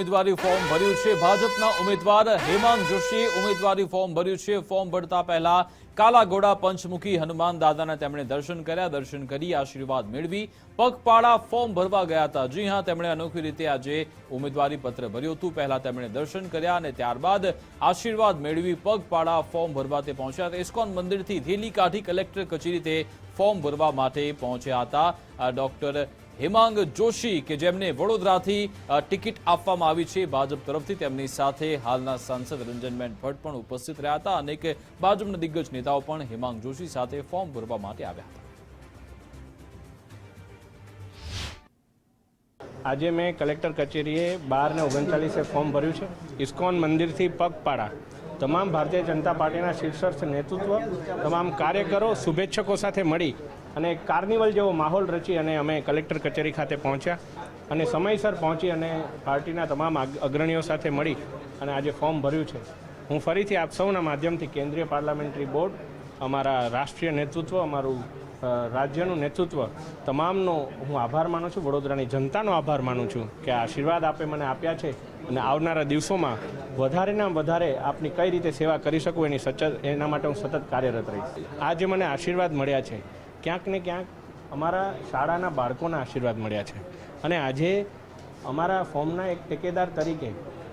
ઉમેદવારી ફોર્મ ભર્યું છે. ભાજપના ઉમેદવાર હેમાંગ જોશીએ ઉમેદવારી ફોર્મ ભર્યું છે. ફોર્મ ભરતા પહેલા કાલાઘોડા પંચમુખી હનુમાન દાદાના તેમણે દર્શન કર્યા. દર્શન કરી આશીર્વાદ મેળવી પગપાળા ફોર્મ ભરવા ગયા હતા. જી હા, તેમણે અનોખી રીતે આજે ઉમેદવારી પત્ર ભર્યું હતું. પહેલા તેમણે દર્શન કર્યા અને ત્યારબાદ આશીર્વાદ મેળવી પગપાળા ફોર્મ ભરવા તે પહોંચ્યા હતા. ઇસ્કોન મંદિરથી થેલી કાઢી કલેક્ટર કચેરી તે ફોર્મ ભરવા માટે પહોંચ્યા હતા. ડોક્ટર હેમાંગ જોશી કે જેમને વડોદરાથી ટિકિટ આપવામાં આવી છે. ભાજપ તરફથી તેમની સાથે હાલના સાંસદ રંજનબેન ભટ્ટ પણ ઉપસ્થિત રહ્યા હતા. અનેક ભાજપના દિગ્ગજ નેતાઓ પણ હેમાંગ જોશી સાથે ફોર્મ ભરવા માટે આવ્યા હતા. આજે મેં કલેક્ટર કચેરીએ બાર ને ઓગણચાલીસે ફોર્મ ભર્યું છે. ઇસ્કોન મંદિરથી પગપાળા. તમામ ભારતીય જનતા પાર્ટીના શીર્ષસ્થ નેતૃત્વ, તમામ કાર્યકરો શુભેચ્છકો સાથે મળી અને કાર્નિવલ જેવો માહોલ રચી અને અમે કલેક્ટર કચેરી ખાતે પહોંચ્યા અને સમયસર પહોંચી અને પાર્ટીના તમામ અગ્રણીઓ સાથે મળી અને આજે ફોર્મ ભર્યું છે. હું ફરીથી આપ સૌના માધ્યમથી કેન્દ્રીય પાર્લામેન્ટરી બોર્ડ અમારા રાષ્ટ્રીય નેતૃત્વ, અમારું રાજ્યનું નેતૃત્વ, તમામનો હું આભાર માનું છું. વડોદરાની જનતાનો આભાર માનું છું કે આશીર્વાદ આપે મને આપ્યા છે અને આવનારા દિવસોમાં વધારેના વધારે આપની કઈ રીતે સેવા કરી શકું એની સચત, એના માટે હું સતત કાર્યરત રહીશ. આજે મને આશીર્વાદ મળ્યા છે. ક્યાંક ને ક્યાંક અમારા શાળાના બાળકોના આશીર્વાદ મળ્યા છે. અને આજે અમારા ફોર્મના એક ટેકેદાર તરીકે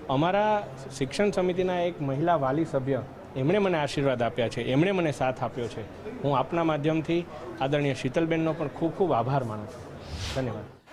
અમારા શિક્ષણ સમિતિના એક મહિલા વાલી સભ્ય એમણે મને આશીર્વાદ આપ્યા છે, એમણે મને સાથ આપ્યો છે. હું આપના માધ્યમથી આદરણીય શીતલબેનનો પણ ખૂબ ખૂબ આભાર માનું છું. ધન્યવાદ.